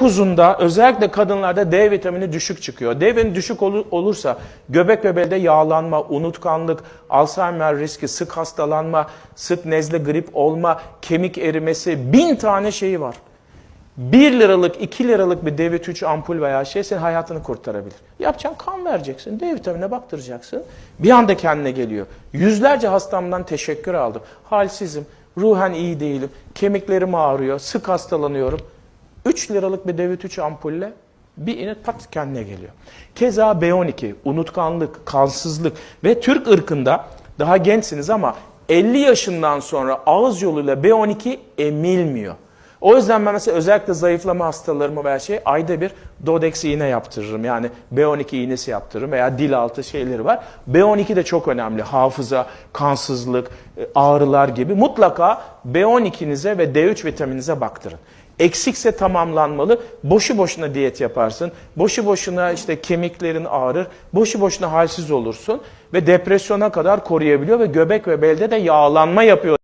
çok uzunda özellikle kadınlarda D vitamini düşük çıkıyor. D vitamini düşük olu- olursa göbek ve belde yağlanma, unutkanlık, Alzheimer riski, sık hastalanma, sık nezle grip olma, kemik erimesi bin tane şeyi var. 1 liralık, 2 liralık bir D3 ampul veya şey senin hayatını kurtarabilir. Yapacaksın kan vereceksin, D vitamine baktıracaksın. Bir anda kendine geliyor. Yüzlerce hastamdan teşekkür aldım. Halsizim, ruhen iyi değilim, kemiklerim ağrıyor, sık hastalanıyorum. 3 liralık bir D3 ampulle bir iğne pat kendine geliyor. Keza B12, unutkanlık, kansızlık ve Türk ırkında daha gençsiniz ama 50 yaşından sonra ağız yoluyla B12 emilmiyor. O yüzden ben mesela özellikle zayıflama hastalarıma veya şey ayda bir Dodex iğne yaptırırım. Yani B12 iğnesi yaptırırım veya dil altı şeyleri var. B12 de çok önemli. Hafıza, kansızlık, e, ağrılar gibi. Mutlaka B12'nize ve D3 vitamininize baktırın. Eksikse tamamlanmalı. Boşu boşuna diyet yaparsın. Boşu boşuna işte kemiklerin ağrır. Boşu boşuna halsiz olursun. Ve depresyona kadar koruyabiliyor ve göbek ve belde de yağlanma yapıyor.